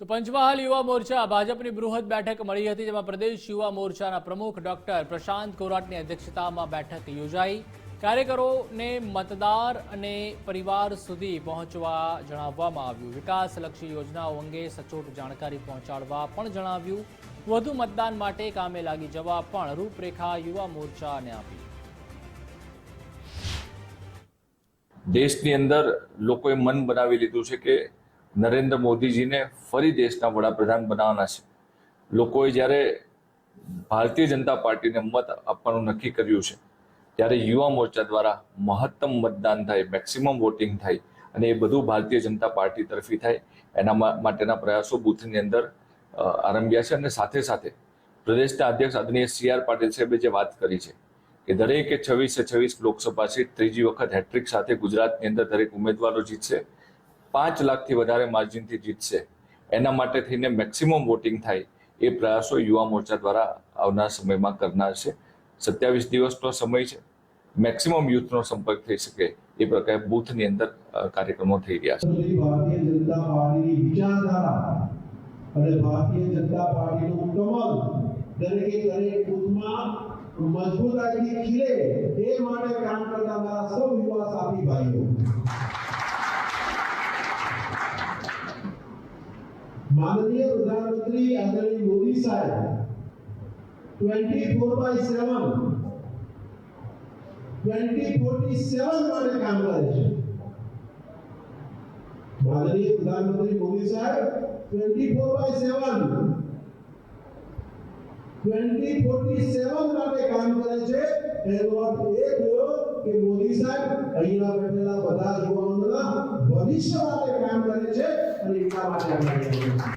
તો પંચમહાલ યુવા મોરચા ભાજપની બૃહદ બેઠક મળી હતી, જેમાં પ્રદેશ યુવા મોરચાના પ્રમુખ ડોક્ટર પ્રશાંત કોરાટની અધ્યક્ષતામાં બેઠક યોજાઈ. કાર્યકરોને મતદાર અને પરિવાર સુધી પહોંચવા જણાવવામાં આવ્યું. વિકાસલક્ષી યોજનાઓ અંગે સચોટ જાણકારી પહોંચાડવા પણ જણાવ્યું. વધુ મતદાન માટે કામે લાગી જવા પણ રૂપરેખા યુવા મોરચાને આપી. દેશની અંદર લોકોએ મન બનાવી લીધું છે કે નરેન્દ્ર મોદીજીને ફરી દેશના વડાપ્રધાન બનાવવાના છે. લોકોએ જ્યારે ભારતીય જનતા પાર્ટીને મત આપવાનું નક્કી કર્યું છે, ત્યારે યુવા મોરચા દ્વારા મહત્તમ મતદાન થાય, મેક્સિમમ વોટિંગ થાય અને એ બધું ભારતીય જનતા પાર્ટી તરફી થાય. એના માટેના પ્રયાસો બૂથની અંદર આરંભ્યા છે અને સાથે સાથે પ્રદેશના અધ્યક્ષ આદરણીય સી આર પાટીલ સાહેબે જે વાત કરી છે કે દરેકે છવ્વીસે છવ્વીસ લોકસભા સીટ ત્રીજી વખત હેટ્રિક સાથે ગુજરાતની અંદર દરેક ઉમેદવારો જીતશે. પાંચ લાખથી વધારે માર્જિનથી જીતશે એના માટે થઈને મેક્સિમમ વોટિંગ થાય એ પ્રયાસો યુવા મોરચા દ્વારા આવનાર સમયમાં કરનાર છે. સત્યાવીસ દિવસનો સમય છે. મેક્સિમમ યુથનો સંપર્ક થઈ શકે એ પ્રકારે બૂથની અંદર કાર્યક્રમો થઈ રહ્યા છે. ભારતીય ખીલે એ માટે કામ કરતા સૌ યુવા સાથી ભાઈઓ. માનનીય પ્રધાનમંત્રી આદરણીય મોદી સાહેબ 24 બાય 7 2047 માટે કામ કરે છે માનનીય પ્રધાનમંત્રી મોદી સાહેબ 24 બાય 7 2047 માટે કામ કરે છે એનો અર્થ એ થયો કે મોદી સાહેબ, અહીંયા બેઠેલા બધા યુવાનોના ભવિષ્ય માટે કામ કરે છે અને એટલા